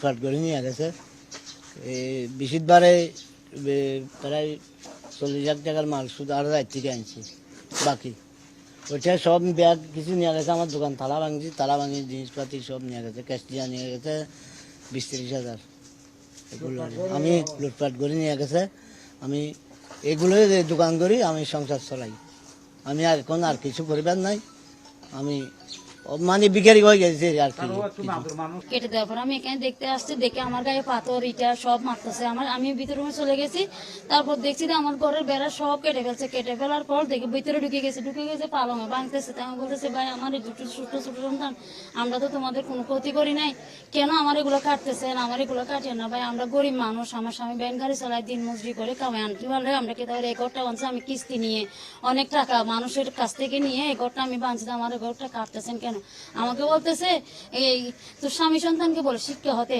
Flat করে নিয়ে গেছে এই বিশুদ্ধবারে প্রায় চল্লিশ লাখ টাকার মাল শুধু আরও রাত থেকে আনছি, বাকি। ওইটা সব ব্যাগ কিছু নিয়ে গেছে আমার দোকান তালা ভাঙছি তালা ভাঙি জিনিসপাতি সব নিয়ে গেছে ক্যাশ দিয়ে নিয়ে গেছে বিশ তিরিশ হাজার। আমি লুটপাট করে নিয়ে গেছে, আমি এগুলো দোকান করি, আমি সংসার চলাই। আমি এখন আর কিছু করিবার নাই, আমি মানে বিকারি হয়ে গেছে আর কি কেটে দেওয়ার পর আমি এখানে দেখতে আসছি দেখে আমার গায়ে পাথর ইটা সব মারতেছে। আমার আমি ভিতরে রুমে চলে গেছি তারপর দেখছি যে আমার ঘরের বেড়া সব কেটে ফেলছে। কেটে ফেলার পর দেখে ভিতরে ঢুকে গেছে ঢুকে গেছে পালঙে ভাঙতেছে। তাই বলতেছে ভাই আমার দুটো ছোট ছোট সন্তান আমরা তো তোমাদের কোনো ক্ষতি করি নাই। কেন আমার এগুলো কাটতেছেন আমার এগুলো কাটেন না? ভাই আমরা গরিব মানুষ আমার স্বামী ব্যাংক গাড়ি চালায় দিন মজুরি করে কামাই আনতে পারলে আমরা কি তাহলে এই ঘরটা বানছি আমি কিস্তি নিয়ে অনেক টাকা মানুষের কাছ থেকে নিয়ে এই ঘরটা আমি বানছি আমার এই ঘরটা কাটতেছেন কেন আমাকে বলতেছে এই তোর স্বামী সন্তানকে বলে শিক্ষা হতে।